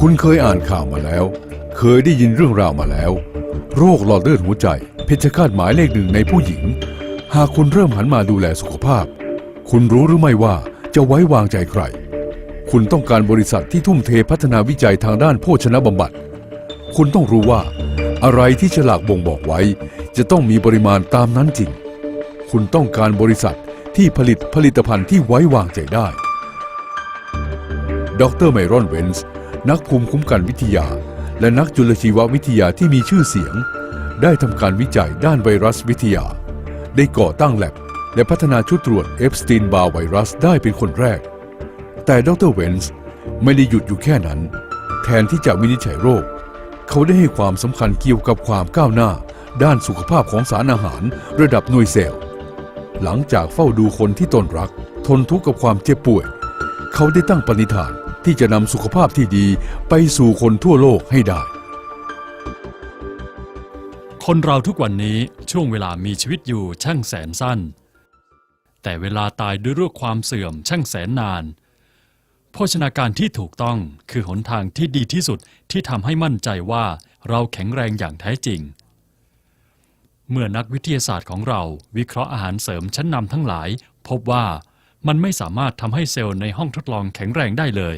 คุณเคยอ่านข่าวมาแล้ว เคยได้ยินเรื่องราวมาแล้ว โรคหลอดเลือดหัวใจ เพชฌฆาตหมายเลขหนึ่งในผู้หญิง หากคุณเริ่มหันมาดูแลสุขภาพ คุณรู้หรือไม่ว่าจะไว้วางใจใคร คุณต้องการบริษัทที่ทุ่มเทพัฒนาวิจัยทางด้านโภชนะบำบัด คุณต้องรู้ว่า อะไรที่ฉลากบ่งบอกไว้ จะต้องมีปริมาณตามนั้นจริง คุณต้องการบริษัทที่ผลิตผลิตภัณฑ์ที่ไว้วางใจได้ ดรไมรอนเวนส์ นักภูมิคุ้มกันวิทยา และนักจุลชีววิทยาที่มีชื่อเสียง ได้ทำการวิจัยด้านไวรัสวิทยา ได้ก่อตั้งแลบและพัฒนาชุดตรวจเอฟสตีนบาไวรัสได้เป็นคนแรก แต่ดรเวนส์ไม่ได้หยุดอยู่แค่นั้น แทนที่จะวินิจฉัยโรค เขาได้ให้ความสำคัญเกี่ยวกับความก้าวหน้า ด้านสุขภาพของสารอาหารระดับหน่วยเซลล์หลังจากเฝ้าดูคนที่ตนรัก ทนทุกข์กับความเจ็บป่วย เขาได้ตั้งปณิธาน ที่จะนำสุขภาพที่ดีไปสู่คนทั่วโลกให้ได้ คนเราทุกวันนี้ช่วงเวลามีชีวิตอยู่ช่างแสนสั้น แต่เวลาตายด้วยโรคความเสื่อมช่างแสนนาน โภชนาการที่ถูกต้องคือหนทางที่ดีที่สุดที่ทำให้มั่นใจว่าเราแข็งแรงอย่างแท้จริง เมื่อนักวิทยาศาสตร์ของเราวิเคราะห์อาหารเสริมชั้นนำทั้งหลาย พบว่ามันไม่สามารถทำให้เซลล์ในห้องทดลองแข็งแรงได้เลย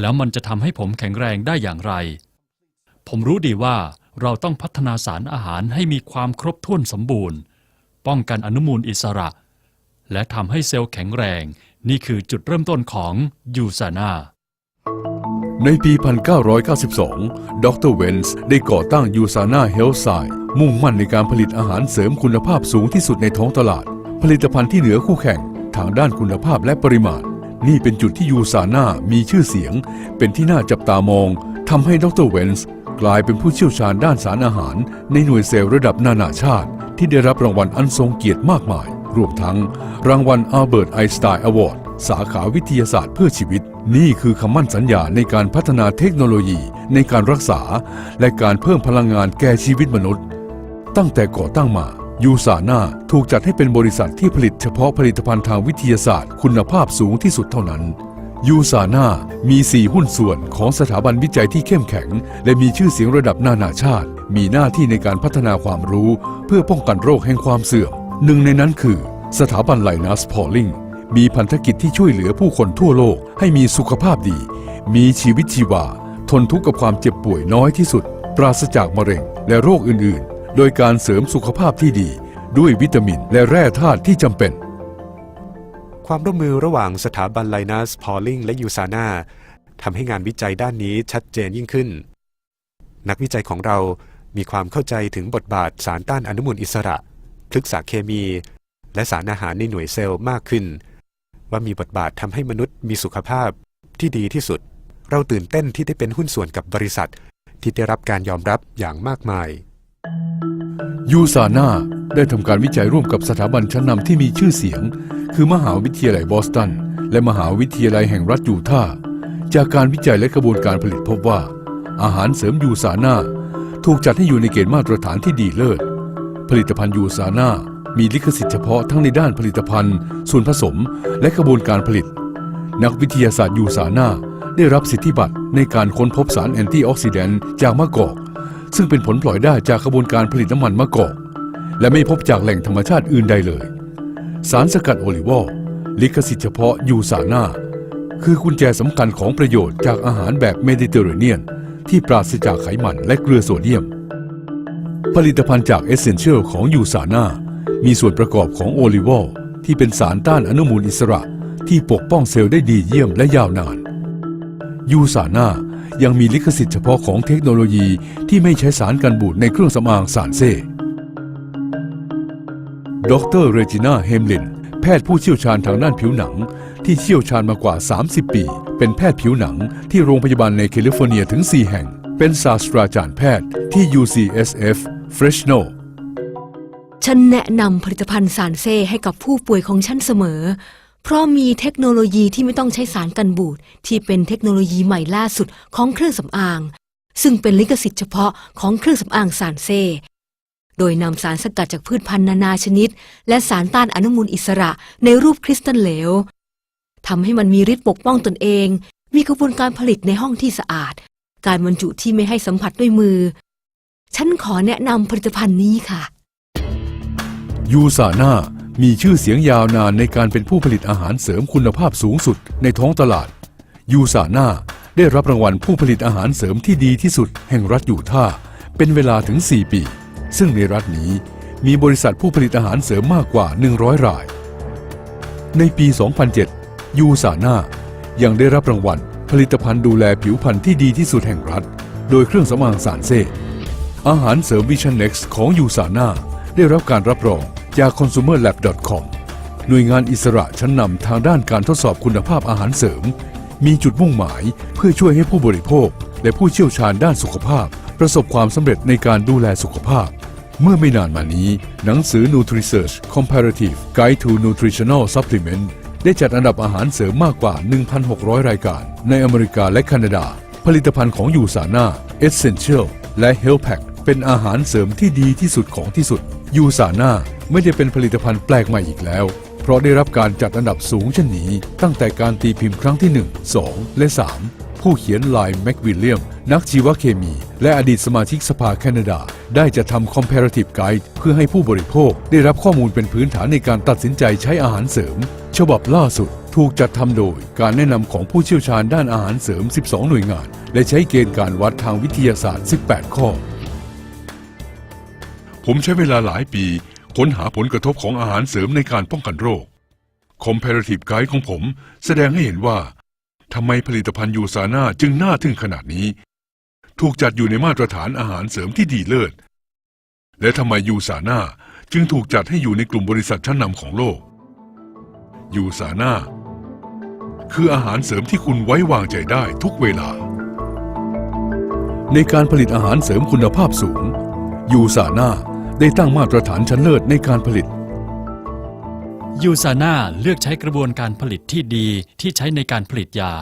แล้วมันจะทำให้ผมแข็งแรงได้อย่างไร ผมรู้ดีว่าเราต้องพัฒนาสารอาหารให้มีความครบถ้วนสมบูรณ์ ป้องกันอนุมูลอิสระ และทำให้เซลล์แข็งแรง นี่คือจุดเริ่มต้นของยูซานาในปี 1992 ดรเวนส์ได้ก่อตั้งยูซานาเฮลท์ไซมุ่งมั่นในการผลิตอาหารเสริมคุณภาพสูงที่สุดในท้องตลาด ผลิตภัณฑ์ที่เหนือคู่แข่งทางด้านคุณภาพและปริมาณ นี่เป็นจุดที่ยูซาน่ามีชื่อเสียง เป็นที่น่าจับตามองทำให้ดรเวนส์กลายเป็นผู้เชี่ยวชาญด้านสารอาหาร ในหน่วยเซลล์ระดับนานาชาติ ที่ได้รับรางวัลอันทรงเกียรติมากมาย รวมทั้งรางวัลอัลเบิร์ตไอน์สไตน์อวอร์ดสาขาวิทยาศาสตร์เพื่อชีวิต นี่คือคำมั่นสัญญาในการพัฒนาเทคโนโลยีในการรักษา และการเพิ่มพลังงานแก่ชีวิตมนุษย์ ตั้งแต่ก่อตั้งมา ยูซาน่าถูกจัดให้เป็นบริษัทที่ผลิตเฉพาะผลิตภัณฑ์ทางวิทยาศาสตร์ คุณภาพสูงที่สุดเท่านั้น ยูซาน่ามี 4 หุ้นส่วนของสถาบันวิจัยที่เข้มแข็ง และมีชื่อเสียงระดับนานาชาติ มีหน้าที่ในการพัฒนาความรู้ เพื่อป้องกันโรคแห่งความเสื่อม หนึ่งในนั้นคือ สถาบันไลนัสพอลลิงมีพันธกิจที่ช่วยเหลือผู้คนทั่วโลกให้มีสุขภาพดี มีชีวิตชีวา ทนทุกข์กับความเจ็บป่วยน้อยที่สุด ปราศจากมะเร็งและโรคอื่นๆ โดยการเสริมสุขภาพที่ดีด้วยวิตามินและแร่ธาตุที่จำเป็น ความร่วมมือระหว่างสถาบันไลนัสพอลลิงและยูซานาทำให้งานวิจัยด้านนี้ชัดเจนยิ่งขึ้น นักวิจัยของเรามีความเข้าใจถึงบทบาทสารต้านอนุมูลอิสระพฤกษเคมี และสารอาหารในหน่วยเซลล์มากขึ้น ว่ามีบทบาททำให้มนุษย์มีสุขภาพที่ดีที่สุด เราตื่นเต้นที่ได้เป็นหุ้นส่วนกับบริษัท ที่ได้รับการยอมรับอย่างมากมาย ยูซาน่าได้ทำการวิจัยร่วมกับสถาบันชั้นนำที่มีชื่อเสียง คือมหาวิทยาลัยบอสตัน และมหาวิทยาลัยแห่งรัฐยูทาห์จากการวิจัยและกระบวนการผลิตพบว่า อาหารเสริมยูซาน่าถูกจัดให้อยู่ในเกณฑ์มาตรฐานที่ดีเลิศ ผลิตภัณฑ์ยูซาน่ามีลิขสิทธิ์เฉพาะทั้งในด้านผลิตภัณฑ์ ส่วนผสม และกระบวนการผลิต นักวิทยาศาสตร์ยูซาน่าได้รับสิทธิบัตรในการค้นพบสารแอนตี้ออกซิแดนต์จากมะกอก ซึ่งเป็นผลพลอยได้จากกระบวนการผลิตน้ำมันมะกอก และไม่พบจากแหล่งธรรมชาติอื่นใดเลย สารสกัดโอลิวอลลิขสิทธิ์เฉพาะยูซาน่าคือกุญแจสำคัญของประโยชน์จากอาหารแบบเมดิเตอร์เรเนียน ที่ปราศจากไขมันและเกลือโซเดียม ผลิตภัณฑ์จากเอเซนเชียลของยูซาน่ามีส่วนประกอบของโอลิวอลที่เป็นสารต้านอนุมูลอิสระที่ปกป้องเซลล์ได้ดีเยี่ยมและยาวนาน ยูซาน่ายังมีลิขสิทธิ์เฉพาะของเทคโนโลยีที่ไม่ใช้สารกันบูดในเครื่องสำอางสารเซ่ดรเรจิน่าเฮมลิน แพทย์ผู้เชี่ยวชาญทางด้านผิวหนัง ที่เชี่ยวชาญมากว่า 30 ปี เป็นแพทย์ผิวหนังที่โรงพยาบาลในแคลิฟอร์เนียถึง 4 แห่ง เป็นศาสตราจารย์แพทย์ที่ UCSF Fresno ฉันแนะนำผลิตภัณฑ์สารเซ่ให้กับผู้ป่วยของฉันเสมอ เพราะมีเทคโนโลยีที่ไม่ต้องใช้สารกันบูดที่เป็นเทคโนโลยีใหม่ล่าสุดของเครื่องสำอาง ซึ่งเป็นลิขสิทธิ์เฉพาะของเครื่องสำอางสารเซ โดยนำสารสกัดจากพืชพันธุ์นานาชนิด และสารต้านอนุมูลอิสระในรูปคริสตัลเหลวทำให้มันมีฤทธิ์ปกป้องตนเอง มีกระบวนการผลิตในห้องที่สะอาด การบรรจุที่ไม่ให้สัมผัสด้วยมือ ฉันขอแนะนำผลิตภัณฑ์นี้ค่ะ ยูซาน่า มีชื่อเสียงยาวนานในการเป็นผู้ผลิตอาหารเสริมคุณภาพสูงสุดในท้องตลาด ยูซาน่าได้รับรางวัลผู้ผลิตอาหารเสริมที่ดีที่สุดแห่งรัฐยูทาห์เป็นเวลาถึง 4 ปี ซึ่งในรัฐนี้มีบริษัทผู้ผลิตอาหารเสริมมากกว่า 100 ราย ในปี 2007 ยูซาน่ายังได้รับรางวัลผลิตภัณฑ์ดูแลผิวพรรณที่ดีที่สุดแห่งรัฐ โดยเครื่องสำอางสารเซ่อาหารเสริมวิชันเน็กซ์ของยูซาน่าได้รับการรับรอง จาก consumerlab.com หน่วยงานอิสระชั้นนำทางด้านการทดสอบคุณภาพอาหารเสริม มีจุดมุ่งหมายเพื่อช่วยให้ผู้บริโภค และผู้เชี่ยวชาญด้านสุขภาพ ประสบความสำเร็จในการดูแลสุขภาพ เมื่อไม่นานมานี้ หนังสือ NutriSearch Comparative Guide to Nutritional Supplement ได้จัดอันดับอาหารเสริมมากกว่า 1,600 รายการ ในอเมริกาและแคนาดา ผลิตภัณฑ์ของยูซาน่า Essential และ Health Pack เป็นอาหารเสริมที่ดีที่สุดของที่สุด ยูซาน่าไม่ได้เป็นผลิตภัณฑ์แปลกใหม่อีกแล้ว เพราะได้รับการจัดอันดับสูงเช่นนี้ ตั้งแต่การตีพิมพ์ครั้งที่ 1 2 และ 3 ผู้เขียนไลน์แม็กวิลเลียม นักชีวเคมี และอดีตสมาชิกสภาแคนาดา ได้จะทำ comparative guide เพื่อให้ผู้บริโภค ได้รับข้อมูลเป็นพื้นฐานในการตัดสินใจใช้อาหารเสริม ฉบับล่าสุดถูกจัดทำโดยการแนะนำของผู้เชี่ยวชาญด้านอาหารเสริม 12 หน่วยงาน และใช้เกณฑ์การวัดทางวิทยาศาสตร์ 18 ข้อ ผมใช้เวลาหลายปีค้นหาผลกระทบของอาหารเสริมในการป้องกันโรค Comparative Guide ของผมแสดงให้เห็นว่าทำไมผลิตภัณฑ์ยูซาน่าจึงน่าทึ่งขนาดนี้ ถูกจัดอยู่ในมาตรฐานอาหารเสริมที่ดีเลิศ และทำไมยูซาน่าจึงถูกจัดให้อยู่ในกลุ่มบริษัทชั้นนำของโลก ยูซาน่าคืออาหารเสริมที่คุณไว้วางใจได้ทุกเวลา ในการผลิตอาหารเสริมคุณภาพสูงยูซาน่า ได้ตั้งมาตรฐานชั้นเลิศในการผลิต ยูซาน่าเลือกใช้กระบวนการผลิตที่ดีที่ใช้ในการผลิตยา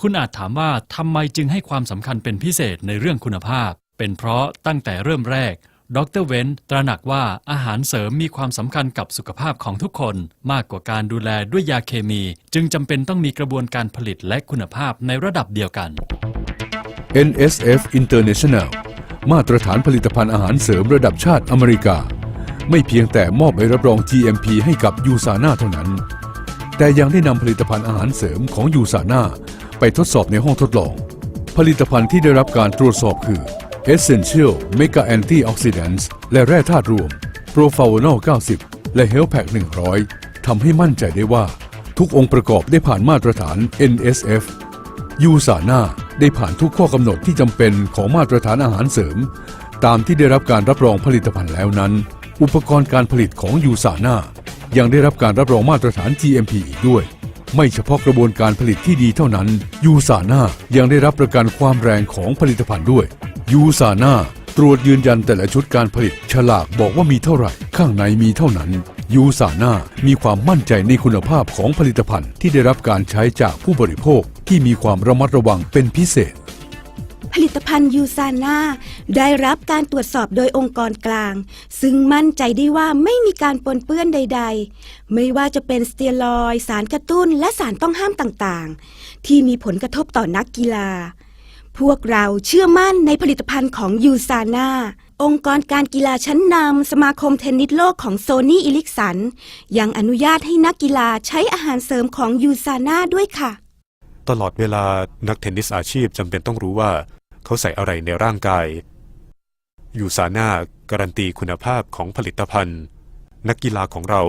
คุณอาจถามว่าทำไมจึงให้ความสำคัญเป็นพิเศษในเรื่องคุณภาพ เป็นเพราะตั้งแต่เริ่มแรกดรเวนตระหนักว่าอาหารเสริมมีความสำคัญกับสุขภาพของทุกคน มากกว่าการดูแลด้วยยาเคมี จึงจำเป็นต้องมีกระบวนการผลิตและคุณภาพในระดับเดียวกัน NSF International มาตรฐานผลิตภัณฑ์อาหารเสริมระดับชาติอเมริกา ไม่เพียงแต่มอบใบรับรอง GMP ให้กับยูซาน่าเท่านั้น แต่ยังได้นำผลิตภัณฑ์อาหารเสริมของยูซาน่าไปทดสอบในห้องทดลอง ผลิตภัณฑ์ที่ได้รับการตรวจสอบคือ Essential Mega Antioxidants และแร่ธาตุรวม p r o f a v o n o l 90 และ Health Pack 100 ทำให้มั่นใจได้ว่า ทุกองค์ประกอบได้ผ่านมาตรฐาน NSF ยูซาน่า ได้ผ่านทุกข้อกำหนดที่จำเป็นของมาตรฐานอาหารเสริม ตามที่ได้รับการรับรองผลิตภัณฑ์แล้วนั้น อุปกรณ์การผลิตของยูซาน่ายังได้รับการรับรองมาตรฐาน GMP อีกด้วย ไม่เฉพาะกระบวนการผลิตที่ดีเท่านั้น ยูซาน่ายังได้รับประกันความแรงของผลิตภัณฑ์ด้วย ยูซาน่าตรวจยืนยันแต่ละชุดการผลิต ฉลากบอกว่ามีเท่าไหร่ ข้างในมีเท่านั้น ยูซาน่ามีความมั่นใจในคุณภาพของผลิตภัณฑ์ที่ได้รับการใช้จากผู้บริโภค ที่มีความระมัดระวังเป็นพิเศษ ผลิตภัณฑ์ยูซาน่าได้รับการตรวจสอบโดยองค์กรกลาง ซึ่งมั่นใจได้ว่าไม่มีการปนเปื้อนใด ๆ ไม่ว่าจะเป็นสเตียรอยสารกระตุ้นและสารต้องห้ามต่างๆ ที่มีผลกระทบต่อนักกีฬา พวกเราเชื่อมั่นในผลิตภัณฑ์ของยูซาน่าองค์กรการกีฬาชั้นนำสมาคมเทนนิสโลกของโซนี่อิลิกสัน ยังอนุญาตให้นักกีฬาใช้อาหารเสริมของยูซาน่าด้วยค่ะ ตลอดเวลานักเทนนิสอาชีพจำเป็นต้องรู้ว่า เขาใส่อะไรในร่างกายยูซาน่าการันตีคุณภาพของผลิตภัณฑ์ นักกีฬาของเรา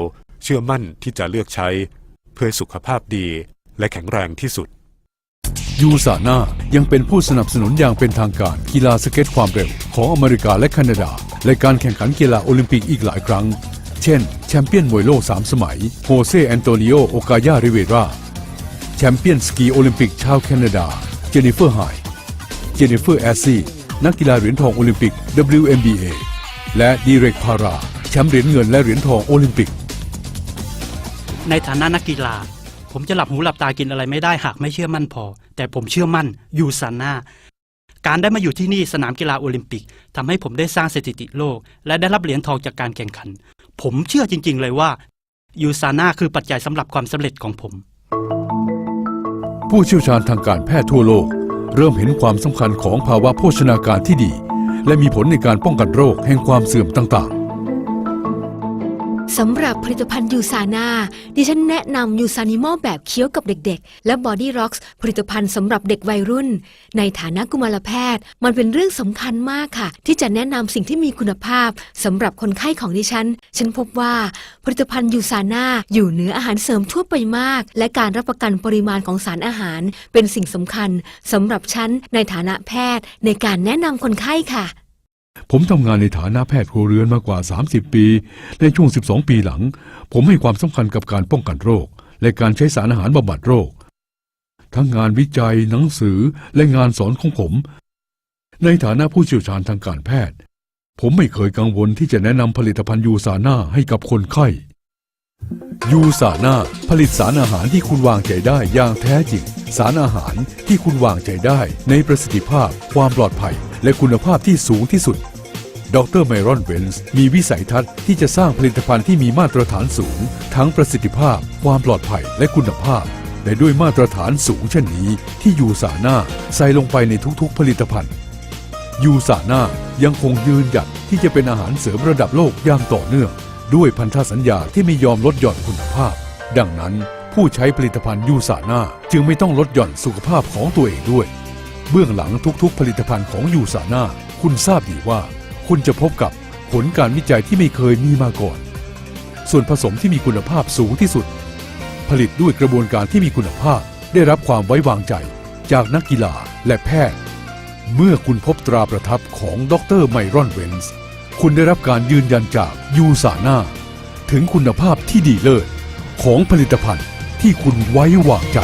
เชื่อมั่นที่จะเลือกใช้ เพื่อสุขภาพดีและแข็งแรงที่สุด ยูซาน่ายังเป็นผู้สนับสนุนอย่างเป็นทางการกีฬาสเก็ตความเร็ว ของอเมริกาและแคนาดา และการแข่งขันกีฬาโอลิมปิกอีกหลายครั้ง เช่น แชมเปี้ยนมวยโลก 3 สมัย โฮเซแอนโตนิโอ โอกายาริเวรา แชมเปี้ยนสกีโอลิมปิกชาวแคนาดา เจนนิเฟอร์ไฮเจนนิเฟอร์แอซี่นักกีฬาเหรียญทองโอลิมปิก WNBA และดีเรกพาราแชมป์เหรียญเงินและเหรียญทองโอลิมปิก ในฐานะนักกีฬา ผมจะหลับหูหลับตากินอะไรไม่ได้หากไม่เชื่อมั่นพอ แต่ผมเชื่อมั่นยูซาน่าการได้มาอยู่ที่นี่สนามกีฬาโอลิมปิกทำให้ผมได้สร้างสถิติโลก และได้รับเหรียญทองจากการแข่งขัน ผมเชื่อจริง ๆ เลยว่ายูซาน่าคือปัจจัยสำหรับความสำเร็จของผม ผู้เชี่ยวชาญทางการแพทย์ทั่วโลก เริ่มเห็นความสำคัญของภาวะโภชนาการที่ดี และมีผลในการป้องกันโรคแห่งความเสื่อมต่างๆ สำหรับผลิตภัณฑ์ยูซาน่าดิฉันแนะนำยูซานิมอลแบบเคี้ยวกับเด็กๆ และบอดี้ร็อกส์ผลิตภัณฑ์สำหรับเด็กวัยรุ่น ในฐานะกุมารแพทย์ มันเป็นเรื่องสำคัญมากค่ะ ที่จะแนะนำสิ่งที่มีคุณภาพสำหรับคนไข้ของดิฉัน ฉันพบว่าผลิตภัณฑ์ยูซาน่าอยู่เหนืออาหารเสริมทั่วไปมาก และการรับประกันปริมาณของสารอาหาร เป็นสิ่งสำคัญสำหรับฉันในฐานะแพทย์ ในการแนะนำคนไข้ค่ะ ผมทำงานในฐานะแพทย์ครัวเรือนมากว่า 30 ปี ในช่วง 12 ปีหลัง ผมให้ความสำคัญกับการป้องกันโรค และการใช้สารอาหารบำบัดโรค ทั้งงานวิจัย หนังสือ และงานสอนของผม ในฐานะผู้เชี่ยวชาญทางการแพทย์ ผมไม่เคยกังวลที่จะแนะนำผลิตภัณฑ์ยูซาน่าให้กับคนไข้ ยูซาน่าผลิตสารอาหารที่คุณวางใจได้อย่างแท้จริง สารอาหารที่คุณวางใจได้ในประสิทธิภาพ ความปลอดภัย และคุณภาพที่สูงที่สุด ดรไมรอนเวนส์มีวิสัยทัศน์ที่จะสร้างผลิตภัณฑ์ที่มีมาตรฐานสูง ทั้งประสิทธิภาพ ความปลอดภัยและคุณภาพ และด้วยมาตรฐานสูงเช่นนี้ ที่ยูซาน่าใส่ลงไปในทุกๆ ผลิตภัณฑ์ยูซาน่ายังคงยืนหยัดที่จะเป็นอาหารเสริมระดับโลกอย่างต่อเนื่อง ด้วยพันธสัญญาที่ไม่ยอมลดหย่อนคุณภาพ ดังนั้นผู้ใช้ผลิตภัณฑ์ยูซาน่าจึงไม่ต้องลดหย่อนสุขภาพของตัวเองด้วย เบื้องหลังทุกๆ ผลิตภัณฑ์ของยูซาน่าคุณทราบดีว่า คุณจะพบกับผลการวิจัยที่ไม่เคยมีมาก่อน ส่วนผสมที่มีคุณภาพสูงที่สุด ผลิตด้วยกระบวนการที่มีคุณภาพได้รับความไว้วางใจ จากนักกีฬาและแพทย์ เมื่อคุณพบตราประทับของดรไมรอนเวนส์ คุณได้รับการยืนยันจากยูสาน่าถึงคุณภาพที่ดีเลิศของผลิตภัณฑ์ที่คุณไว้วางใจ